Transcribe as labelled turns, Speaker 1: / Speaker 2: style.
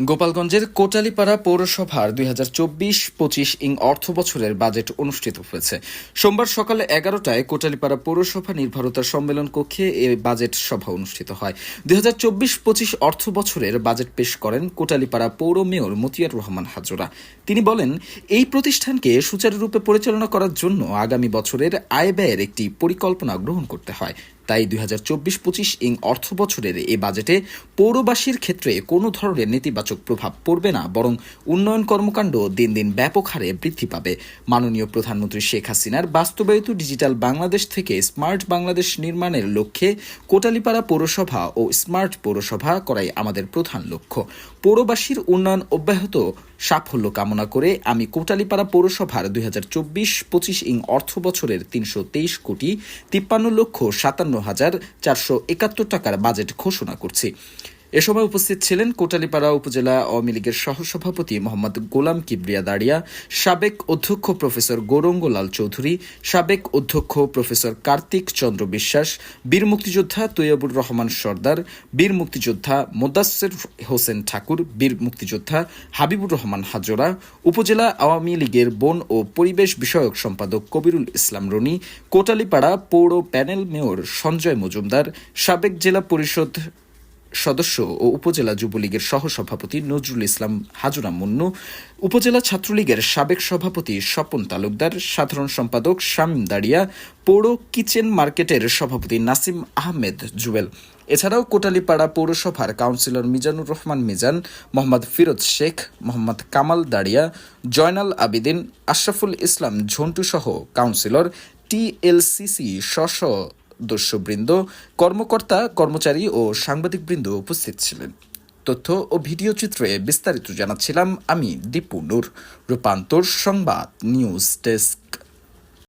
Speaker 1: গোপালগঞ্জের কোটালীপাড়া পৌরসভার দুই হাজার চব্বিশ পঁচিশ ইং অর্থ বছরের বাজেট অনুষ্ঠিত হয়েছে। সোমবার সকালে এগারোটায় কোটালীপাড়া পৌরসভা নির্ভরতা সম্মেলন কক্ষে এ বাজেট সভা অনুষ্ঠিত হয়। দুই হাজার চব্বিশ পঁচিশ অর্থ বছরের বাজেট পেশ করেন কোটালীপাড়া পৌর মেয়র মতিয়ার রহমান হাজরা। তিনি বলেন, এই প্রতিষ্ঠানকে সুচারুরূপে পরিচালনা করার জন্য আগামী বছরের আয় ব্যয়ের একটি পরিকল্পনা গ্রহণ করতে হয়। তাই দুই হাজার চব্বিশ পঁচিশ ইং অর্থ বছরের এই বাজেটে পৌরবাসীর ক্ষেত্রে কোনো ধরনের নেতিবাচক প্রভাব পড়বে না, বরং উন্নয়ন কর্মকাণ্ড দিন দিন ব্যাপক হারে বৃদ্ধি পাবে। মাননীয় প্রধানমন্ত্রী শেখ হাসিনার বাস্তবায়িত ডিজিটাল বাংলাদেশ থেকে স্মার্ট বাংলাদেশ নির্মাণের লক্ষ্যে কোটালীপাড়া পৌরসভা ও স্মার্ট পৌরসভা করাই আমাদের প্রধান লক্ষ্য। পৌরবাসীর উন্নয়ন অব্যাহত সাফল্য কামনা করে আমি কোটালীপাড়া পৌরসভার দুই হাজার চব্বিশ পঁচিশ ইং অর্থ বছরের তিনশো তেইশ কোটি তিপ্পান্ন লক্ষ সাতান্ন হাজার চারশো একাত্তর টাকার বাজেট ঘোষণা করছি। এ সময় উপস্থিত ছিলেন কোটালীপাড়া উপজেলা আওয়ামী লীগের সহসভাপতি মোহাম্মদ গোলাম কিবরিয়া দাঁড়িয়া, সাবেক অধ্যক্ষ প্রফেসর গৌরঙ্গলাল চৌধুরী, সাবেক অধ্যক্ষ প্রফেসর কার্তিক চন্দ্র বিশ্বাস, বীর মুক্তিযোদ্ধা তৈয়বুর রহমান সর্দার, বীর মুক্তিযোদ্ধা মোদাসের হোসেন ঠাকুর, বীর মুক্তিযোদ্ধা হাবিবুর রহমান হাজরা, উপজেলা আওয়ামী লীগের বন ও পরিবেশ বিষয়ক সম্পাদক কবিরুল ইসলাম রনি, কোটালীপাড়া পৌর প্যানেল মেয়র সঞ্জয় মজুমদার, সাবেক জেলা পরিষদ সদস্য ও উপজেলা যুবলীগের সহসভাপতি নজরুল ইসলাম হাজুরা মুন্নু, উপজেলা ছাত্রলীগের সাবেক সভাপতি স্বপন তালুকদার, সাধারণ সম্পাদক শামীম দাড়িয়া, পৌর কিচেন মার্কেটের সভাপতি নাসিম আহমেদ জুয়েল। এছাড়াও কোটালীপাড়া পৌরসভার কাউন্সিলর মিজানুর রহমান মিজান, মোহাম্মদ ফিরোজ শেখ, মোহাম্মদ কামাল দাড়িয়া, জয়নাল আবিদিন, আশরাফুল ইসলাম ঝন্টু সহ কাউন্সিলর, টিএলসিসি স্ব সদস্যবৃন্দ কর্মকর্তা, কর্মচারী ও সাংবাদিকবৃন্দ উপস্থিত ছিলেন। তথ্য ও ভিডিও চিত্রে বিস্তারিত জানাচ্ছিলাম আমি দীপু নূর। রূপান্তর সংবাদ, নিউজ ডেস্ক।